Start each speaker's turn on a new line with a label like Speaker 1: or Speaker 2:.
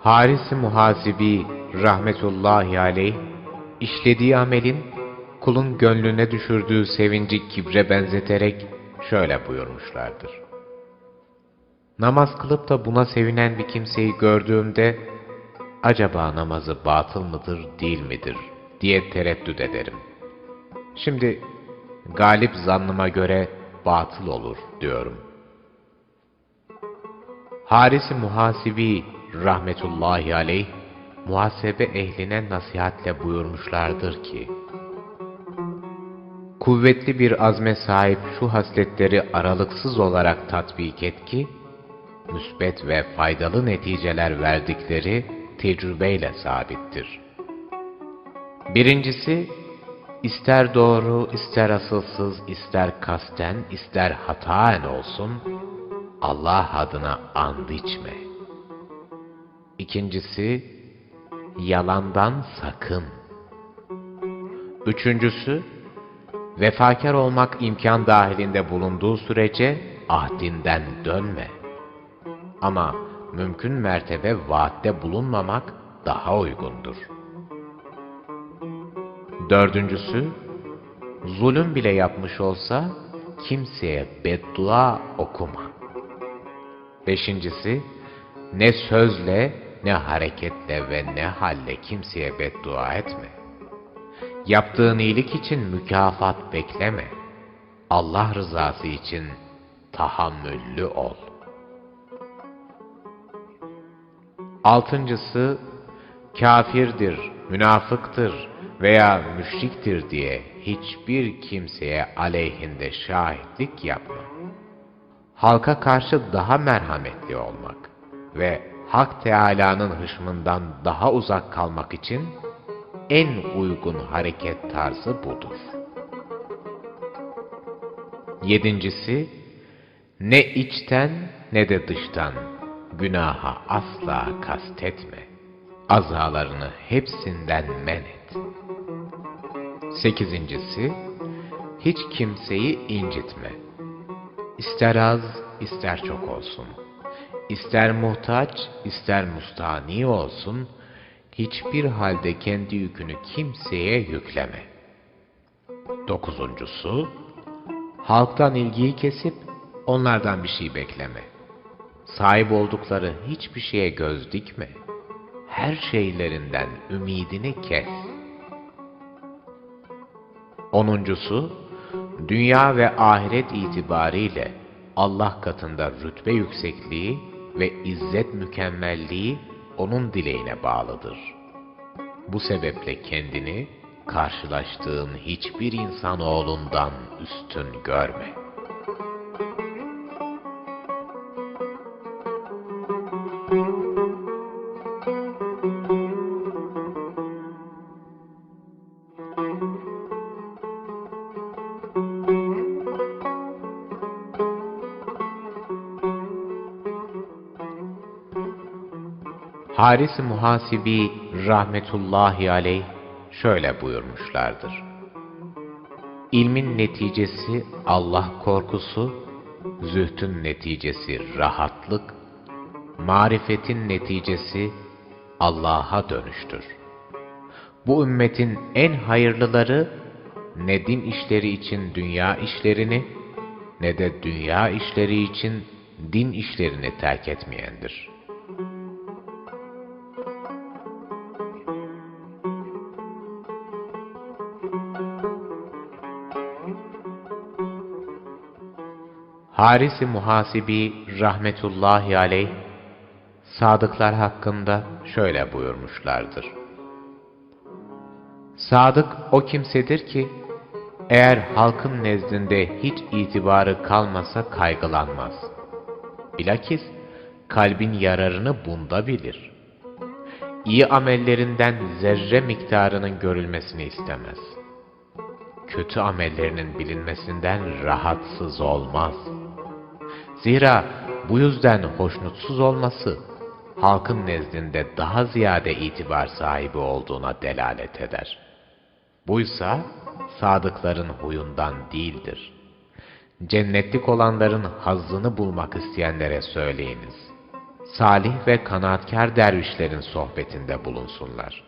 Speaker 1: Haris-i Muhasibi rahmetullahi aleyh, işlediği amelin kulun gönlüne düşürdüğü sevinci kibre benzeterek şöyle buyurmuşlardır. Namaz kılıp da buna sevinen bir kimseyi gördüğümde, acaba namazı batıl mıdır, değil midir diye tereddüt ederim. Şimdi galip zannıma göre batıl olur diyorum. Haris-i Muhasibi rahmetullahi aleyh, muhasebe ehline nasihatle buyurmuşlardır ki, Kuvvetli bir azme sahip şu hasletleri aralıksız olarak tatbik et ki, müsbet ve faydalı neticeler verdikleri tecrübeyle sabittir. Birincisi, ister doğru, ister asılsız, ister kasten, ister hataen olsun, Allah adına and içme. İkincisi, yalandan sakın. Üçüncüsü, vefakar olmak imkan dahilinde bulunduğu sürece ahdinden dönme. Ama mümkün mertebe vaatte bulunmamak daha uygundur. Dördüncüsü, zulüm bile yapmış olsa kimseye beddua okuma. Beşincisi, ne sözle, ne hareketle ve ne halle kimseye beddua etme. Yaptığın iyilik için mükafat bekleme. Allah rızası için tahammüllü ol. Altıncısı, kafirdir, münafıktır veya müşriktir diye hiçbir kimseye aleyhinde şahitlik yapma. Halka karşı daha merhametli olmak ve Hak Teâlâ'nın hışmından daha uzak kalmak için en uygun hareket tarzı budur. Yedincisi, ne içten ne de dıştan günaha asla kastetme. Azalarını hepsinden men et. Sekizincisi, hiç kimseyi incitme. İster az, ister çok olsun. İster muhtaç, ister mustani olsun, hiçbir halde kendi yükünü kimseye yükleme. Dokuzuncusu, halktan ilgiyi kesip onlardan bir şey bekleme. Sahip oldukları hiçbir şeye göz dikme. Her şeylerinden ümidini kes. Onuncusu, dünya ve ahiret itibariyle Allah katında rütbe yüksekliği ve izzet mükemmelliği onun dileğine bağlıdır. Bu sebeple kendini karşılaştığın hiçbir insanoğlundan üstün görme. Haris-i Muhasibi rahmetullahi aleyh şöyle buyurmuşlardır. İlmin neticesi Allah korkusu, zühtün neticesi rahatlık, marifetin neticesi Allah'a dönüştür. Bu ümmetin en hayırlıları ne din işleri için dünya işlerini ne de dünya işleri için din işlerini terk etmeyendir.'' Haris-i Muhasibi rahmetullahi aleyh, sadıklar hakkında şöyle buyurmuşlardır. Sadık o kimsedir ki, eğer halkın nezdinde hiç itibarı kalmasa kaygılanmaz. Bilakis kalbin yararını bunda bilir. İyi amellerinden zerre miktarının görülmesini istemez. Kötü amellerinin bilinmesinden rahatsız olmaz.'' Zira bu yüzden hoşnutsuz olması, halkın nezdinde daha ziyade itibar sahibi olduğuna delalet eder. Buysa, sadıkların huyundan değildir. Cennetlik olanların hazzını bulmak isteyenlere söyleyiniz. salih ve kanaatkar dervişlerin sohbetinde bulunsunlar.